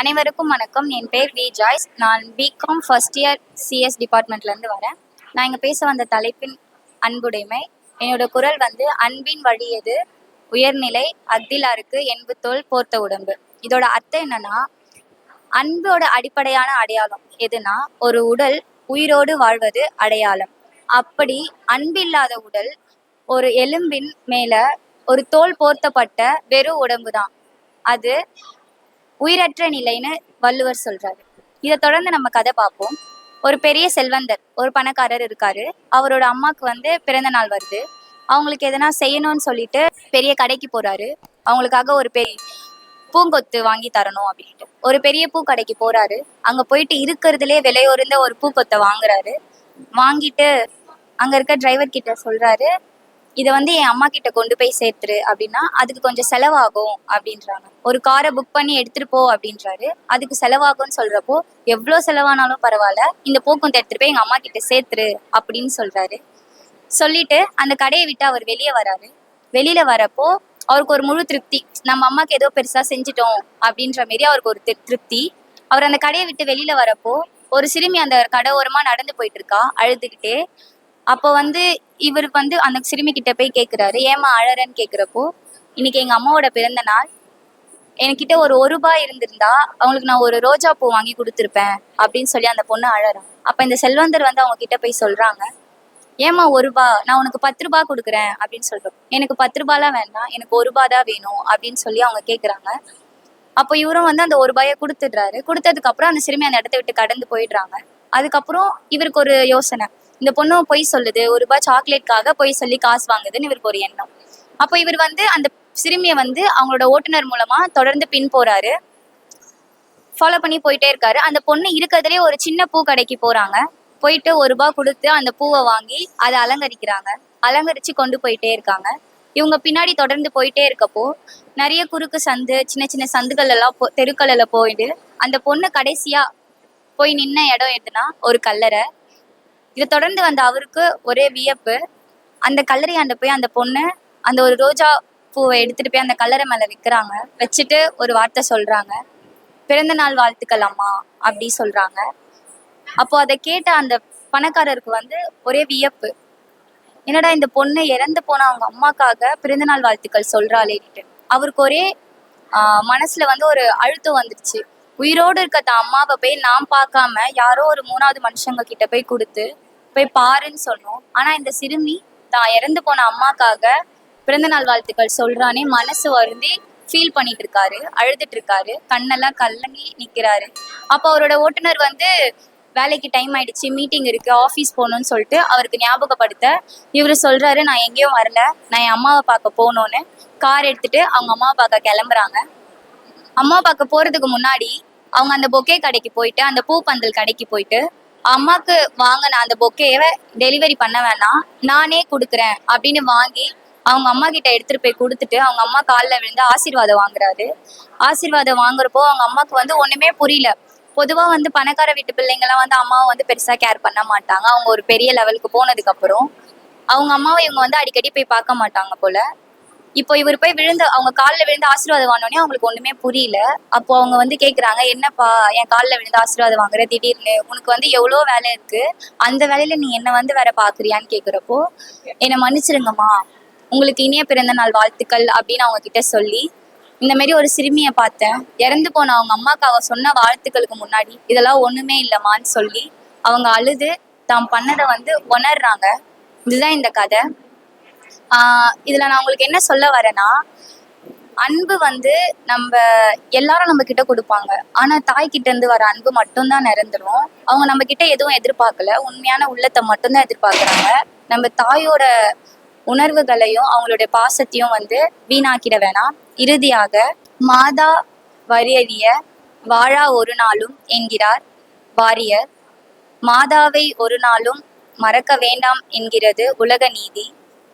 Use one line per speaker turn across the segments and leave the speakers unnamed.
அனைவருக்கும் வணக்கம் என் பேர் வி ஜாய்ஸ் நான் பிகாம் ஃபர்ஸ்ட் இயர் சிஎஸ் டிபார்ட்மெண்ட்லேருந்து வரேன் நான் இங்கே பேச வந்த தலைப்பின் அன்புடைமை என்னோட குரல் வந்து அன்பின் வழியது உயர்நிலை அத்திலாருக்கு என்பு தோல் போர்த்த உடம்பு இதோட அர்த்தம் என்னன்னா அன்போட அடிப்படையான அடையாளம் எதுனா ஒரு உடல் உயிரோடு வாழ்வது அடையாளம் அப்படி அன்பில்லாத உடல் ஒரு எலும்பின் மேல ஒரு தோல் போர்த்தப்பட்ட வெறும் உடம்பு தான் அது உயிரற்ற நிலைன்னு வள்ளுவர் சொல்றாரு இதை தொடர்ந்து நம்ம கதை பார்ப்போம் ஒரு பெரிய செல்வந்தர் ஒரு பணக்காரர் இருக்காரு அவரோட அம்மாவுக்கு வந்து பிறந்த நாள் வருது அவங்களுக்கு எதனா செய்யணும்னு சொல்லிட்டு பெரிய கடைக்கு போறாரு அவங்களுக்காக ஒரு பெரிய பூங்கொத்து வாங்கி தரணும் அப்படின்ட்டு ஒரு பெரிய பூ கடைக்கு போறாரு அங்க போயிட்டு இருக்கிறதுலே விலையோர்ந்த ஒரு பூக்கொத்தை வாங்குறாரு வாங்கிட்டு அங்க இருக்க டிரைவர் கிட்ட சொல்றாரு இதை வந்து என் அம்மா கிட்ட கொண்டு போய் சேர்த்துரு அப்படின்னா அதுக்கு கொஞ்சம் செலவாகும் அப்படின்றாங்க ஒரு காரை புக் பண்ணி எடுத்துட்டு போ அப்படின்றாரு அதுக்கு செலவாகும்னு சொல்றப்போ எவ்வளோ செலவானாலும் பரவாயில்ல இந்த போக்குவரத்து எடுத்துட்டு போய் எங்க அம்மா கிட்ட சேர்த்துரு அப்படின்னு சொல்றாரு சொல்லிட்டு அந்த கடையை விட்டு அவர் வெளியே வராரு வெளியில வரப்போ அவருக்கு ஒரு முழு திருப்தி நம்ம அம்மாக்கு ஏதோ பெருசா செஞ்சிட்டோம் அப்படின்ற மாரி அவருக்கு ஒரு திருப்தி அவர் அந்த கடையை விட்டு வெளியில வரப்போ ஒரு சிறுமி அந்த கடை ஓரமா நடந்து போயிட்டு இருக்கா அழுதுகிட்டே அப்போ வந்து இவருக்கு வந்து அந்த சிறுமி கிட்ட போய் கேட்குறாரு ஏமா அழறன்னு கேட்குறப்போ இன்னைக்கு எங்கள் அம்மாவோட பிறந்த நாள் என்கிட்ட ஒரு ஒரு ரூபாய் இருந்திருந்தா அவங்களுக்கு நான் ஒரு ரோஜா பூ வாங்கி கொடுத்துருப்பேன் அப்படின்னு சொல்லி அந்த பொண்ணு அழறான் அப்போ இந்த செல்வந்தர் வந்து அவங்க கிட்ட போய் சொல்றாங்க ஏமா ஒரு ரூபா நான் உனக்கு பத்து ரூபா கொடுக்குறேன் அப்படின்னு சொல்றேன் எனக்கு பத்து ரூபாலாம் வேண்டாம் எனக்கு ஒரு ரூபா தான் வேணும் அப்படின்னு சொல்லி அவங்க கேட்குறாங்க அப்போ இவரும் வந்து அந்த ஒரு ரூபாயை கொடுத்துடுறாரு கொடுத்ததுக்கு அப்புறம் அந்த சிறுமி அந்த இடத்த விட்டு கடந்து போயிடுறாங்க அதுக்கப்புறம் இவருக்கு ஒரு யோசனை இந்த பொண்ணு பொய் சொல்லுது ஒரு ரூபாய் சாக்லேட்காக பொய் சொல்லி காசு வாங்குதுன்னு இவருக்கு ஒரு எண்ணம் அப்போ இவர் வந்து அந்த சிறுமியை வந்து அவங்களோட ஓட்டுநர் மூலமா தொடர்ந்து பின் போறாரு ஃபாலோ பண்ணி போயிட்டே இருக்காரு அந்த பொண்ணு இருக்கிறதுலே ஒரு சின்ன பூ கடைக்கு போறாங்க போயிட்டு ஒரு ரூபாய் கொடுத்து அந்த பூவை வாங்கி அதை அலங்கரிக்கிறாங்க அலங்கரிச்சு கொண்டு போயிட்டே இருக்காங்க இவங்க பின்னாடி தொடர்ந்து போயிட்டே இருக்கப்போ நிறைய குறுக்கு சந்து சின்ன சின்ன சந்துகள் எல்லாம் தெருக்கள் எல்லாம் போயிட்டு அந்த பொண்ணு கடைசியா போய் நின்ன இடம் எதுனா ஒரு கல்லறை இதை தொடர்ந்து வந்த அவருக்கு ஒரே வியப்பு அந்த கல்லறையாண்ட போய் அந்த பொண்ணு அந்த ஒரு ரோஜா பூவை எடுத்துட்டு போய் அந்த கல்லறை மேல விற்கிறாங்க வச்சுட்டு ஒரு வார்த்தை சொல்றாங்க பிறந்த நாள் வாழ்த்துக்கள் அம்மா அப்படி சொல்றாங்க அப்போ அதை கேட்ட அந்த பணக்காரருக்கு வந்து ஒரே வியப்பு என்னடா இந்த பொண்ணு இறந்து போன அவங்க அம்மாக்காக பிறந்தநாள் வாழ்த்துக்கள் சொல்றாளேன்ட்டு அவருக்கு ஒரே மனசுல வந்து ஒரு அழுத்தம் வந்துருச்சு உயிரோடு இருக்க தான் அம்மாவை போய் நான் பார்க்காம யாரோ ஒரு மூணாவது மனுஷங்க கிட்ட போய் கொடுத்து போய் பாருன்னு சொன்னோம் ஆனா இந்த சிறுமி தான் இறந்து போன அம்மாக்காக பிறந்தநாள் வாழ்த்துக்கள் சொல்றானே மனசு வருந்தி ஃபீல் பண்ணிட்டு இருக்காரு அழுதுட்டு இருக்காரு கண்ணெல்லாம் கல்லங்கி நிக்கிறாரு அப்போ அவரோட ஓட்டுநர் வந்து வேலைக்கு டைம் ஆயிடுச்சு மீட்டிங் இருக்கு ஆஃபீஸ் போகணும்னு சொல்லிட்டு அவருக்கு ஞாபகப்படுத்த இவர் சொல்றாரு நான் எங்கேயும் வரல நான் என் அம்மாவை பார்க்க போகணும்னு கார் எடுத்துட்டு அவங்க அம்மாவை பார்க்க கிளம்புறாங்க அம்மா பார்க்க போறதுக்கு முன்னாடி அவங்க அந்த பொக்கே கடைக்கு போயிட்டு அந்த பூ பந்தல் கடைக்கு போயிட்டு அம்மாக்கு வாங்கின அந்த பொக்கேவை டெலிவரி பண்ண வேணாம் நானே கொடுக்குறேன் அப்படின்னு வாங்கி அவங்க அம்மா கிட்ட எடுத்துட்டு போய் கொடுத்துட்டு அவங்க அம்மா காலில் விழுந்து ஆசீர்வாதம் வாங்குறாரு ஆசீர்வாதம் வாங்குறப்போ அவங்க அம்மாக்கு வந்து ஒண்ணுமே புரியல பொதுவாக வந்து பணக்கார வீட்டு பிள்ளைங்கெல்லாம் வந்து அம்மாவை வந்து பெருசாக கேர் பண்ண மாட்டாங்க அவங்க ஒரு பெரிய லெவலுக்கு போனதுக்கப்புறம் அவங்க அம்மாவை இவங்க வந்து அடிக்கடி போய் பார்க்க மாட்டாங்க போல இப்போ இவர் போய் விழுந்து அவங்க காலில் விழுந்து ஆசீர்வாதம் வாங்கினோடனே அவங்களுக்கு ஒண்ணுமே புரியல அப்போ அவங்க வந்து கேட்குறாங்க என்னப்பா என் காலில் விழுந்து ஆசீர்வாதம் வாங்குற திடீர்னு உனக்கு வந்து எவ்வளோ வேலை இருக்கு அந்த வேலையில நீ என்ன வந்து வேற பாக்குறியான்னு கேட்குறப்போ என்னை மன்னிச்சிருங்கம்மா உங்களுக்கு இனிய பிறந்த நாள் வாழ்த்துக்கள் அப்படின்னு அவங்க கிட்ட சொல்லி இந்த மாதிரி ஒரு சிறுமியை பார்த்தேன் இறந்து போன அவங்க அம்மாக்கு அவ சொன்ன வாழ்த்துக்களுக்கு முன்னாடி இதெல்லாம் ஒண்ணுமே இல்லைம்மான்னு சொல்லி அவங்க அழுது தாம் பண்ணதை வந்து உணர்றாங்க இதுதான் இந்த கதை இதுல நான் உங்களுக்கு என்ன சொல்ல வரேன்னா அன்பு வந்து நம்ம எல்லாரும் நம்ம கிட்ட கொடுப்பாங்க ஆனா தாய் கிட்ட இருந்து வர அன்பு மட்டும்தான் நிரந்தரும் அவங்க நம்ம கிட்ட எதுவும் எதிர்பார்க்கல உண்மையான உள்ளத்தை மட்டும்தான் எதிர்பார்க்கறாங்க நம்ம தாயோட உணர்வுகளையும் அவங்களுடைய பாசத்தையும் வந்து வீணாக்கிட வேணாம் இறுதியாக மாதா வரியறிய வாழா ஒரு நாளும் என்கிறார் வாரியர் மாதாவை ஒரு நாளும் மறக்க வேண்டாம் என்கிறது உலக நீதி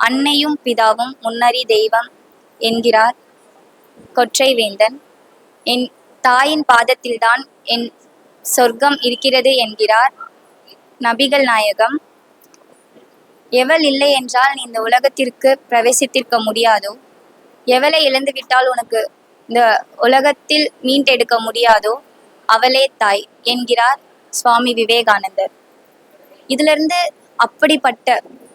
அன்னையும் பிதாவும் முன்னறி தெய்வம் என்கிறார் கொற்றைவேந்தன் என் தாயின் பாதத்தில்தான் என் சொர்க்கம் இருக்கிறது என்கிறார் நபிகள் நாயகம் எவள் இல்லை என்றால் நீ இந்த உலகத்திற்கு பிரவேசித்திருக்க முடியாதோ எவளை இழந்துவிட்டால் உனக்கு இந்த உலகத்தில் மீண்டெடுக்க முடியாதோ அவளே தாய் என்கிறார் சுவாமி விவேகானந்தர் இதிலிருந்து அப்படிப்பட்ட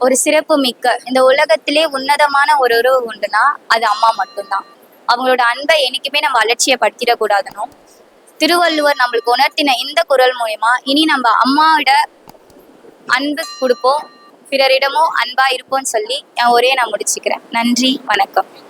ஒரு சிறப்பு மிக்க இந்த உலகத்திலே உன்னதமான ஒரு உறவு உண்டுனா அது அம்மா மட்டும்தான் அவங்களோட அன்பை என்னைக்குமே நம்ம அலட்சியப்படுத்திடக்கூடாதுனும் திருவள்ளுவர் நம்மளுக்கு உணர்த்தின இந்த குரல் மூலயமா இனி நம்ம அம்மாவிட அன்பு கொடுப்போம் பிறரிடமும் அன்பா இருப்போம்னு சொல்லி நான் ஒரே நான் முடிச்சுக்கிறேன் நன்றி வணக்கம்